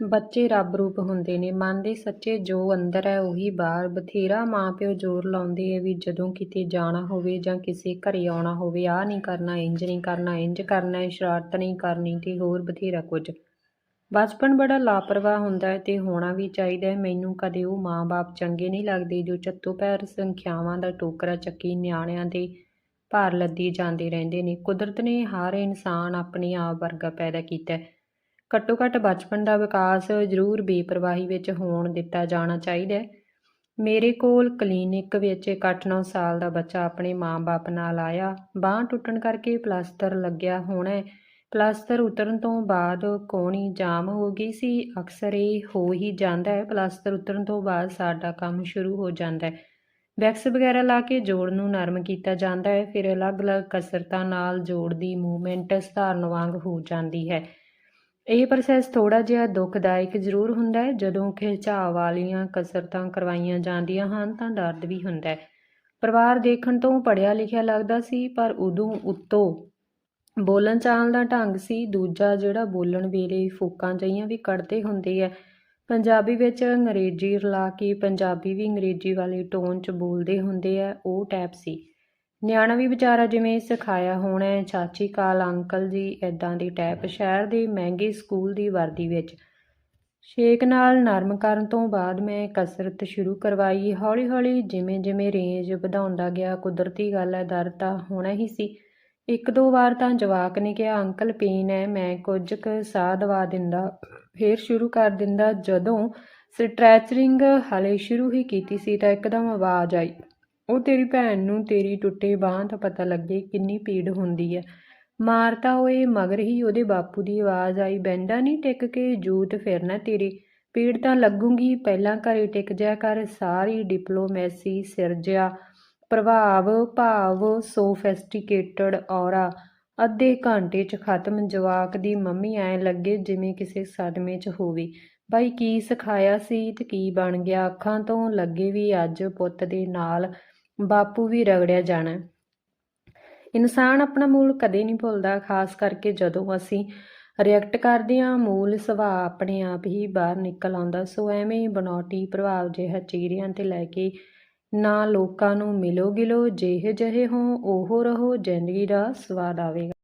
ਬੱਚੇ ਰੱਬ ਰੂਪ ਹੁੰਦੇ ਨੇ। ਮਨ ਦੇ ਸੱਚੇ ਜੋ ਅੰਦਰ ਹੈ, ਉਹੀ ਬਾਹਰ। ਬਥੇਰਾ ਮਾਂ ਪਿਓ ਜ਼ੋਰ ਲਾਉਂਦੇ ਆ ਵੀ ਜਦੋਂ ਕਿਤੇ ਜਾਣਾ ਹੋਵੇ ਜਾਂ ਕਿਸੇ ਘਰੇ ਆਉਣਾ ਹੋਵੇ, ਆਹ ਨਹੀਂ ਕਰਨਾ ਇੰਜ ਨਹੀਂ ਕਰਨਾ ਇੰਜ ਕਰਨਾ ਹੈ ਸ਼ਰਾਰਤ ਨਹੀਂ ਕਰਨੀ ਤੇ ਹੋਰ ਬਥੇਰਾ ਕੁਝ। ਬਚਪਨ ਬੜਾ ਲਾਪਰਵਾਹ ਹੁੰਦਾ ਹੈ ਤੇ ਹੋਣਾ ਵੀ ਚਾਹੀਦਾ ਹੈ। ਮੈਨੂੰ ਕਦੇ ਉਹ ਮਾਂ-ਬਾਪ ਚੰਗੇ ਨਹੀਂ ਲੱਗਦੇ ਜੋ ਚੱਤੋ ਪੈਰ ਸੰਖਿਆਵਾਂ ਦਾ ਟੋਕਰਾ ਚੱਕੀ ਨਿਆਣਿਆਂ ਦੇ ਭਾਰ ਲੱਦੀ ਜਾਂਦੇ ਰਹਿੰਦੇ ਨੇ। ਕੁਦਰਤ ਨੇ ਹਰ ਇਨਸਾਨ ਆਪਣੇ ਆਪ ਵਰਗਾ ਪੈਦਾ ਕੀਤਾ ਹੈ। ਘੱਟੋ ਘੱਟ ਬਚਪਨ ਦਾ ਵਿਕਾਸ ਜ਼ਰੂਰ ਬੇਪਰਵਾਹੀ ਵਿੱਚ ਹੋਣ ਦਿੱਤਾ ਜਾਣਾ ਚਾਹੀਦਾ ਹੈ। ਮੇਰੇ ਕੋਲ ਕਲੀਨਿਕ ਵਿੱਚ ਇੱਕ 8-9 ਸਾਲ ਦਾ ਬੱਚਾ ਆਪਣੇ ਮਾਂ-ਬਾਪ ਨਾਲ ਆਇਆ। ਬਾਂਹ ਟੁੱਟਣ ਕਰਕੇ ਪਲਾਸਟਰ ਲੱਗਿਆ ਹੋਣਾ ਹੈ। ਪਲਾਸਟਰ ਉਤਰਨ ਤੋਂ ਬਾਅਦ ਕੋਣੀ ਜਾਮ ਹੋ ਗਈ ਸੀ। ਅਕਸਰ ਇਹ ਹੋ ਹੀ ਜਾਂਦਾ ਹੈ। ਪਲਾਸਟਰ ਉਤਰਨ ਤੋਂ ਬਾਅਦ ਸਾਡਾ ਕੰਮ ਸ਼ੁਰੂ ਹੋ ਜਾਂਦਾ ਹੈ। ਵੈਕਸ ਵਗੈਰਾ ਲਾ ਕੇ ਜੋੜ ਨੂੰ ਨਰਮ ਕੀਤਾ ਜਾਂਦਾ ਹੈ। ਫਿਰ ਅਲੱਗ-ਅਲੱਗ ਕਸਰਤਾਂ ਨਾਲ ਜੋੜ ਦੀ ਮੂਵਮੈਂਟ ਸਧਾਰਨ ਵਾਂਗ ਹੋ ਜਾਂਦੀ ਹੈ। ਇਹ ਪ੍ਰੋਸੈਸ ਥੋੜਾ ਜਿਹਾ ਦੁਖਦਾਇਕ ਜ਼ਰੂਰ ਹੁੰਦਾ ਹੈ। ਜਦੋਂ ਖਿਚਾਅ ਵਾਲੀਆਂ ਕਸਰਤਾਂ ਕਰਵਾਈਆਂ ਜਾਂਦੀਆਂ ਹਨ ਤਾਂ ਦਰਦ ਵੀ ਹੁੰਦਾ ਹੈ। ਪਰਿਵਾਰ ਦੇਖਣ ਤੋਂ ਪੜਿਆ ਲਿਖਿਆ ਲੱਗਦਾ ਸੀ, ਪਰ ਉਦੋਂ ਉੱਤੋਂ ਬੋਲਣ ਚਾਲ ਦਾ ਢੰਗ ਸੀ। ਦੂਜਾ ਜਿਹੜਾ ਬੋਲਣ ਵੇਲੇ ਫੂਕਾਂ ਜਿਹੀਆਂ ਵੀ ਕੱਢਦੇ ਹੁੰਦੇ ਆ। ਪੰਜਾਬੀ ਵਿੱਚ ਅੰਗਰੇਜ਼ੀ ਰਲਾ ਕੇ ਪੰਜਾਬੀ ਵੀ ਅੰਗਰੇਜ਼ੀ ਵਾਲੇ ਟੋਨ 'ਚ ਬੋਲਦੇ ਹੁੰਦੇ ਆ, ਉਹ ਟੈਪ ਸੀ। ਨਿਆਣਾ ਵੀ ਵਿਚਾਰਾ ਜਿਵੇਂ ਸਿਖਾਇਆ ਹੋਣਾ ਹੈ, ਚਾਚੀ ਕਾਲ, ਅੰਕਲ ਜੀ ਐਦਾਂ ਦੀ ਟੈਪ ਸ਼ਹਿਰ ਦੇ ਮਹਿੰਗੇ ਸਕੂਲ ਦੀ ਵਰਦੀ ਵਿੱਚ। ਸ਼ੇਕ ਨਾਲ ਨਰਮ ਕਰਨ ਤੋਂ ਬਾਅਦ ਮੈਂ ਕਸਰਤ ਸ਼ੁਰੂ ਕਰਵਾਈ। ਹੌਲੀ ਹੌਲੀ ਜਿਵੇਂ ਜਿਵੇਂ ਰੇਂਜ ਵਧਾਉਂਦਾ ਗਿਆ, ਕੁਦਰਤੀ ਗੱਲ ਹੈ ਦਰਦ ਤਾਂ ਹੋਣਾ ਹੀ ਸੀ। ਇੱਕ ਦੋ ਵਾਰ ਤਾਂ ਜਵਾਕ ਨੇ ਕਿਹਾ, ਅੰਕਲ ਪੇਨ ਹੈ। ਮੈਂ ਕੁਝ ਕੁ ਸਾਹ ਦਵਾ ਦਿੰਦਾ, ਫੇਰ ਸ਼ੁਰੂ ਕਰ ਦਿੰਦਾ। ਜਦੋਂ ਸਟ੍ਰੈਚਰਿੰਗ ਹਲੇ ਸ਼ੁਰੂ ਹੀ ਕੀਤੀ ਸੀ ਤਾਂ ਇੱਕਦਮ ਆਵਾਜ਼ ਆਈ। ਉਹ ਤੇਰੀ ਭੈਣ ਨੂੰ ਤੇਰੀ ਟੁੱਟੇ ਬਾਂਹ ਦਾ ਪਤਾ ਲੱਗੇ ਕਿੰਨੀ ਪੀੜ ਹੁੰਦੀ ਹੈ। ਮਾਰਤਾ ਹੋਏ ਮਗਰ ਹੀ ਉਹਦੇ ਬਾਪੂ ਦੀ ਆਵਾਜ਼ ਆਈ ਬੈਂਦਾ ਨਹੀਂ ਟਿਕ ਕੇ ਜੂਤ ਫਿਰਨਾ ਤੇਰੀ ਪੀੜ ਤਾਂ ਲੱਗੂਗੀ, ਪਹਿਲਾਂ ਘਰੇ ਟਿਕ ਜਾ ਕਰ, ਸਾਰੀ ਡਿਪਲੋਮੈਸੀ ਸਿਰਜਿਆ ਪ੍ਰਭਾਵ ਭਾਵ ਸੋਫਿਸਟੀਕੇਟਡ ਔਰਾ, ਅੱਧੇ ਘੰਟੇ 'ਚ ਖਤਮ, ਜਵਾਕ ਦੀ ਮੰਮੀ ਐ ਲੱਗੇ ਜਿਵੇਂ ਕਿਸੇ ਸਦਮੇ 'ਚ ਹੋਵੇ, ਬਾਈ ਕੀ ਸਿਖਾਇਆ ਸੀ ਤੇ ਕੀ ਬਣ ਗਿਆ, ਅੱਖਾਂ ਤੋਂ ਲੱਗੇ ਵੀ ਅੱਜ ਪੁੱਤ ਦੇ ਨਾਲ ਬਾਪੂ ਵੀ ਰਗੜਿਆ ਜਾਣਾ ਇਨਸਾਨ ਆਪਣਾ ਮੂਲ ਕਦੇ ਨਹੀਂ ਭੁੱਲਦਾ, ਖਾਸ ਕਰਕੇ ਜਦੋਂ ਅਸੀਂ ਰਿਐਕਟ ਕਰਦੇ ਹਾਂ, ਮੂਲ ਸੁਭਾਅ ਆਪਣੇ ਆਪ ਹੀ ਬਾਹਰ ਨਿਕਲ ਆਉਂਦਾ। ਸੋ ਐਵੇਂ ਬਨੌਟੀ ਪ੍ਰਭਾਵ ਜਿਹਾ ਚੀਰਿਆਂ ਤੇ ਲੈ ਕੇ ਨਾ ਲੋਕਾਂ ਨੂੰ ਮਿਲੋ ਗਿਲੋ ਜਿਹੇ ਜਿਹੇ ਹੋ, ਉਹ ਰਹੋ, ਜ਼ਿੰਦਗੀ ਦਾ ਸਵਾਦ ਆਵੇਗਾ।